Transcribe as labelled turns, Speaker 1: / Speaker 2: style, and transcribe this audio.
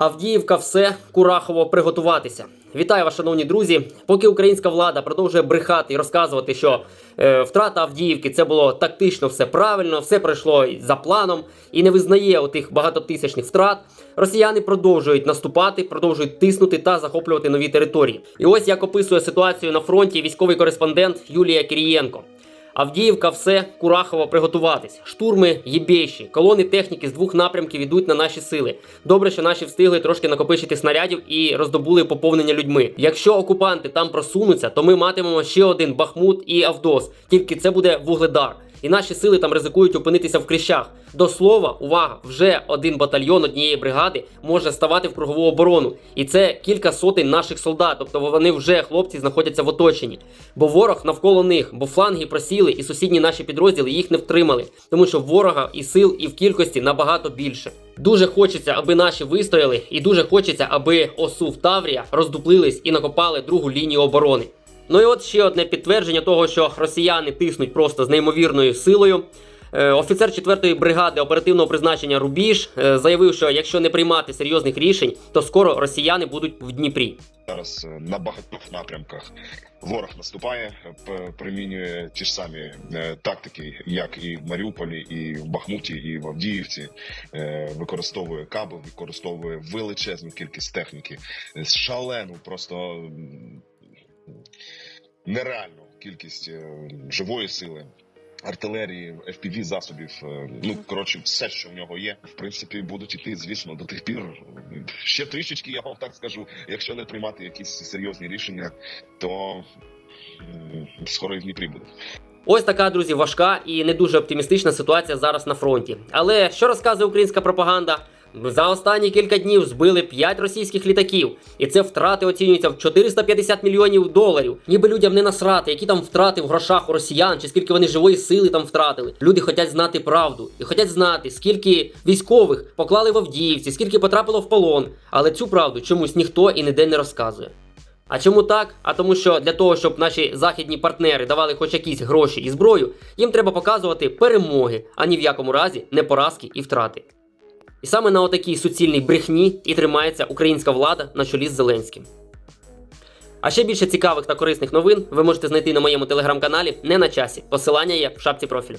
Speaker 1: Авдіївка, все Курахово приготуватися. Вітаю вас, шановні друзі. Поки українська влада продовжує брехати і розказувати, що е, втрата Авдіївки це було тактично все правильно, все пройшло за планом і не визнає отих багатотисячних втрат. Росіяни продовжують наступати, продовжують тиснути та захоплювати нові території. І ось як описує ситуацію на фронті військовий кореспондент Юлія Кирієнко. Авдіївка, все, Курахово приготуватись. Штурми єбєші. Колони техніки з двох напрямків йдуть на наші сили. Добре, що наші встигли трошки накопичити снарядів і роздобули поповнення людьми. Якщо окупанти там просунуться, то ми матимемо ще один Бахмут і Авдос. Тільки це буде вугледар. І наші сили там ризикують опинитися в крищах. До слова, увага, вже один батальйон однієї бригади може ставати в кругову оборону. І це кілька сотень наших солдат. Тобто вони вже хлопці знаходяться в оточенні. Бо ворог навколо них, бо фланги просіли, і сусідні наші підрозділи їх не втримали, тому що ворога і сил, і в кількості набагато більше. Дуже хочеться, аби наші вистояли, і дуже хочеться, аби ОСУ в Таврія роздуплились і накопали другу лінію оборони. Ну і от ще одне підтвердження того, що росіяни тиснуть просто з неймовірною силою. Е, Офіцер 4-ї бригади оперативного призначення Рубіж е, заявив, що якщо не приймати серйозних рішень, то скоро росіяни будуть в Дніпрі.
Speaker 2: Зараз е, на багатьох напрямках ворог наступає, примінює ті ж самі тактики, як і в Маріуполі, і в Бахмуті, і в Авдіївці. Використовує каби, використовує величезну кількість техніки, шалену, просто нереальну кількість е, живої сили. Артилерії, FPV засобів, е, ну коротше, все, що в нього є, в принципі, будуть іти, звісно, до тих пір. Ще трішечки, я вам так скажу. Якщо не приймати якісь серйозні рішення, то скоро і в Дніпрі буде.
Speaker 1: Ось така, друзі, важка і не дуже оптимістична ситуація зараз на фронті. Але що розказує українська пропаганда? За останні кілька днів збили 5 російських літаків, і це втрати оцінюються в 450 мільйонів доларів. Ніби людям не насрати, які там втрати в грошах у росіян, чи скільки вони живої сили там втратили. Люди хочуть знати правду і хочуть знати, скільки військових поклали в Авдіївці, скільки потрапило в полон. Але цю правду чомусь ніхто і ніде не розказує. А чому так? А тому, що для того, щоб наші західні партнери давали хоч якісь гроші і зброю, їм треба показувати перемоги, а ні в якому разі не поразки і втрати. І саме на отакій суцільній брехні і тримається українська влада на чолі з Зеленським. А ще більше цікавих та корисних новин ви можете знайти на моєму телеграм-каналі не на часі. Посилання є в шапці профілю.